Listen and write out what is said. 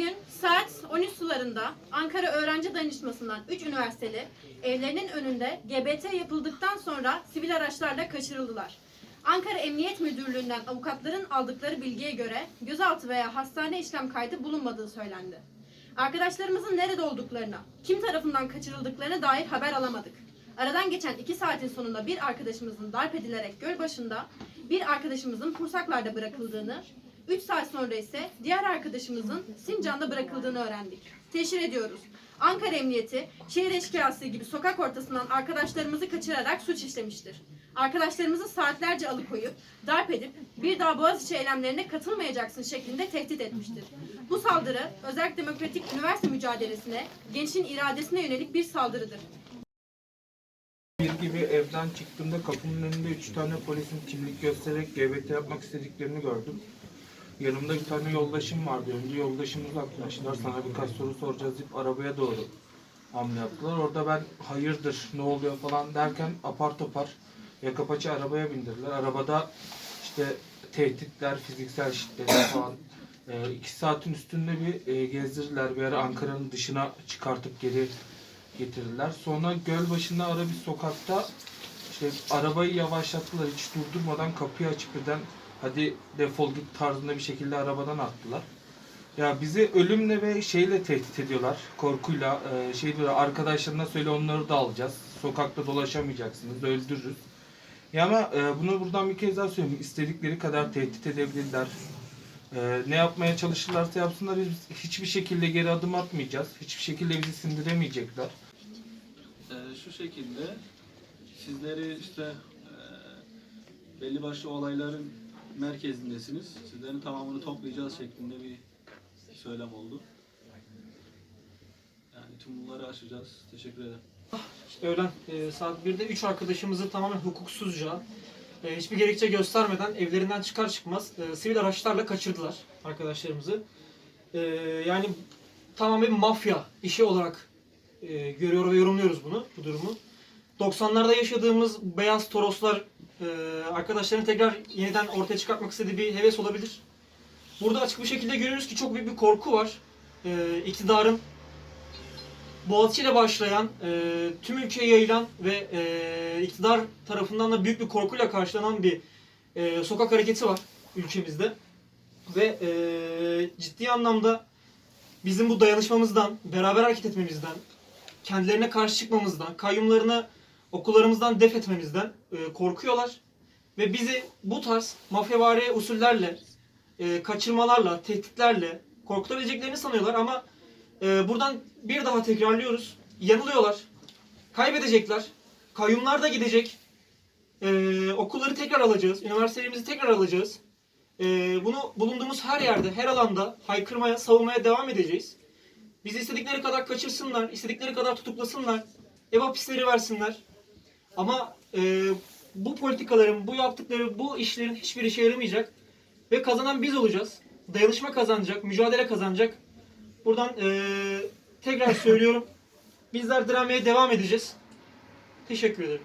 Bugün saat 13 sularında Ankara Öğrenci Dayanışması'ndan 3 üniversiteli evlerinin önünde GBT yapıldıktan sonra sivil araçlarla kaçırıldılar. Ankara Emniyet Müdürlüğü'nden avukatların aldıkları bilgiye göre gözaltı veya hastane işlem kaydı bulunmadığı söylendi. Arkadaşlarımızın nerede olduklarına, kim tarafından kaçırıldıklarına dair haber alamadık. Aradan geçen 2 saatin sonunda bir arkadaşımızın darp edilerek göl başında, bir arkadaşımızın Pursaklar'da bırakıldığını, 3 saat sonra ise diğer arkadaşımızın Sincan'da bırakıldığını öğrendik. Teşhir ediyoruz. Ankara Emniyeti, şehir eşkıyası gibi sokak ortasından arkadaşlarımızı kaçırarak suç işlemiştir. Arkadaşlarımızı saatlerce alıkoyup, darp edip bir daha Boğaziçi eylemlerine katılmayacaksın şeklinde tehdit etmiştir. Bu saldırı, özellikle demokratik üniversite mücadelesine, gençin iradesine yönelik bir saldırıdır. Bir gibi evden çıktığımda kapımın önünde üç tane polisin kimlik göstererek GBT yapmak istediklerini gördüm. Yanımda bir tane yoldaşım vardı. Önce yoldaşımı uzaklaştılar. Sana birkaç soru soracağız deyip arabaya doğru hamle yaptılar. Orada ben hayırdır ne oluyor falan derken apar topar yaka paça arabaya bindirdiler. Arabada işte tehditler, fiziksel şiddet falan. E, iki saatin üstünde bir e, gezdirdiler. Bir ara Ankara'nın dışına çıkartıp geri getirdiler. Sonra göl başında ara bir sokakta işte arabayı yavaşlattılar. Hiç durdurmadan kapıyı açıp birden hadi defol git tarzında bir şekilde arabadan attılar. Ya bizi ölümle ve şeyle tehdit ediyorlar. Korkuyla e, şey diyorlar arkadaşlarına söyle onları da alacağız. Sokakta dolaşamayacaksınız. Öldürürüz. Ya ama e, bunu buradan bir kez daha söyleyeyim. İstedikleri kadar tehdit edebilirler. E, ne yapmaya çalışırlarsa yapsınlar. Biz hiçbir şekilde geri adım atmayacağız. Hiçbir şekilde bizi sindiremeyecekler. Ee, şu şekilde sizleri işte e, belli başlı olayların merkezindesiniz. Sizlerin tamamını toplayacağız şeklinde bir söylem oldu. Yani tüm bunları aşacağız. Teşekkür ederim. Öğlen e, saat 1'de 3 arkadaşımızı tamamen hukuksuzca, e, hiçbir gerekçe göstermeden evlerinden çıkar çıkmaz e, sivil araçlarla kaçırdılar arkadaşlarımızı. E, yani tamamen mafya işi olarak e, görüyor ve yorumluyoruz bunu, bu durumu. 90'larda yaşadığımız beyaz toroslar e, arkadaşların tekrar yeniden ortaya çıkartmak istediği bir heves olabilir. Burada açık bir şekilde görüyoruz ki çok büyük bir korku var. E, iktidarın Boğaziçi ile başlayan, e, tüm ülkeye yayılan ve e, iktidar tarafından da büyük bir korkuyla karşılanan bir e, sokak hareketi var ülkemizde. Ve e, ciddi anlamda bizim bu dayanışmamızdan, beraber hareket etmemizden, kendilerine karşı çıkmamızdan, kayyumlarını okullarımızdan def etmemizden e, korkuyorlar. Ve bizi bu tarz mafyavari usullerle, e, kaçırmalarla, tehditlerle korkutabileceklerini sanıyorlar ama ee, buradan bir daha tekrarlıyoruz. Yanılıyorlar. Kaybedecekler. Kayyumlar da gidecek. Ee, okulları tekrar alacağız. Üniversitelerimizi tekrar alacağız. Ee, bunu bulunduğumuz her yerde, her alanda haykırmaya, savunmaya devam edeceğiz. Bizi istedikleri kadar kaçırsınlar, istedikleri kadar tutuklasınlar. Ev hapisleri versinler. Ama e, bu politikaların, bu yaptıkları, bu işlerin hiçbir işe yaramayacak. Ve kazanan biz olacağız. Dayanışma kazanacak, mücadele kazanacak. Buradan eee, tekrar söylüyorum. Bizler direnmeye devam edeceğiz. Teşekkür ederim.